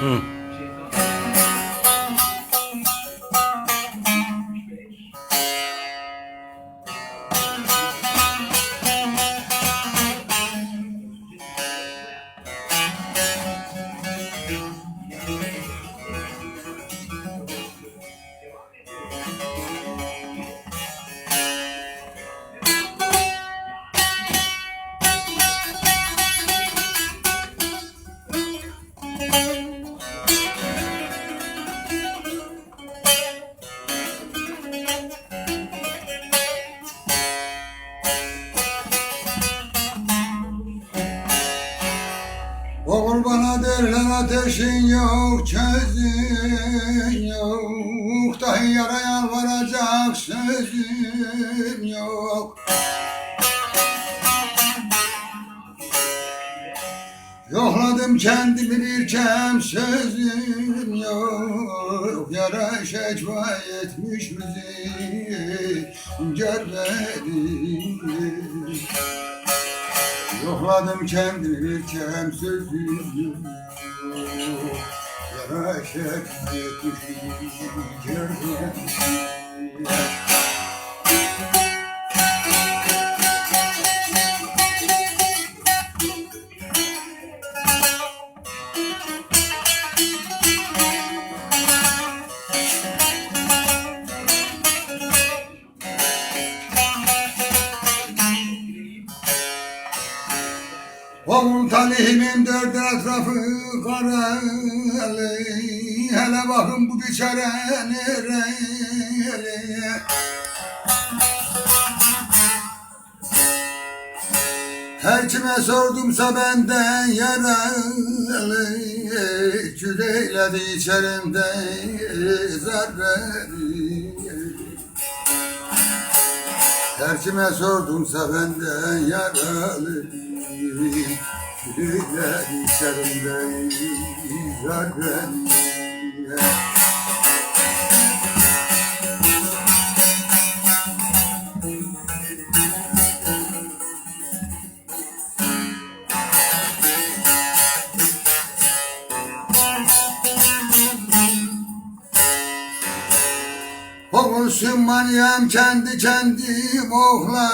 Mm. Bana derler ateşin yok, çözün yok. Dahi yaraya varacak sözüm yok. Yokladım kendimi bir kem sözüm yok. Yara şekva etmiş bizi görmedim Yokladım kendimi bir kem sözüm yok Yara şekva etmiş bizi görmedim Oğul talihimin dört etrafı karalı Hele bakın bu biçare nereli Her kime sordumsa benden yaralı Küleyledi içerimde zarreli her kime sordumsa benden yaralı Yürekler içerimde yar ben Olsun Meryem kendi kendim ohladım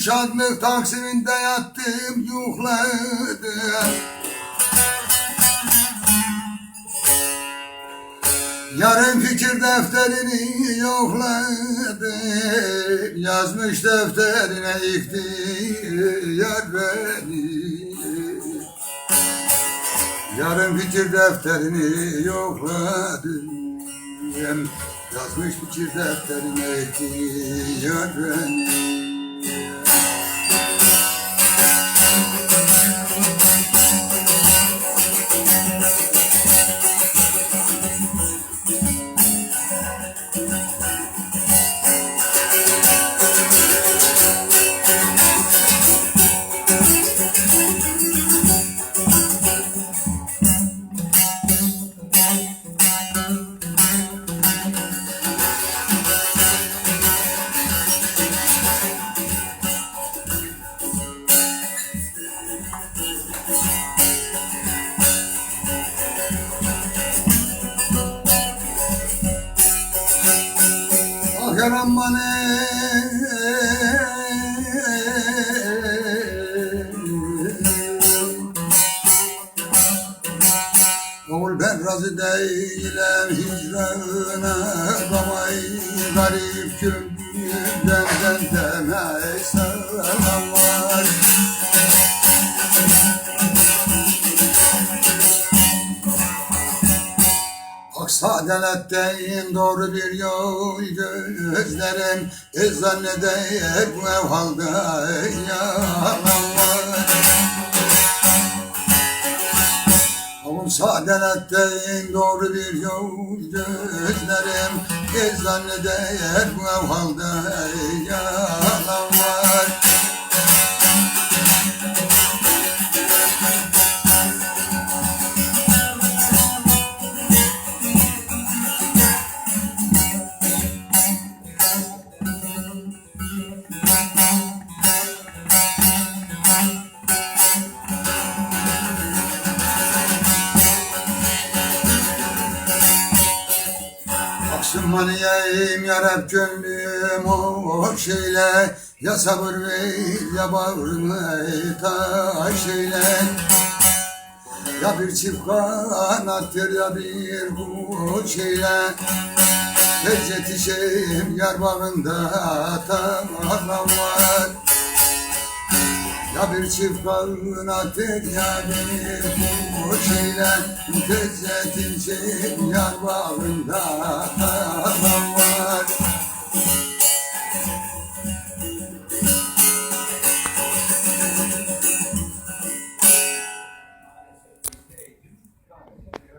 Şadlık taksiminde yattım yuhladım. Yarın fikir defterini yokladım. Yazmış defterine ihtiyar beni. Yarın fikir defterini yokladım Yazmış fikir defterine ihtiyar beni Bana Oğul ben razı değilim hicrana Babay garip kündümden deme selam Aksadeletteyim doğru bir yol gözlerim E zanneder bu ev halda yalan var Oğlum sadeletteyim doğru bir yol gözlerim E zanneder bu ev halda yalan Sümaniyeyim yarab gönlüm o şeyle Ya sabır ver ya bağrını taş eyle. Ya bir çift kanattır ya bir kuş eyle. Tez yetişeyim yar bağında tarlam var ya bir çift kalına dünya denir Bu şeyler mütezzetin şeyin yar bağında Tamam var.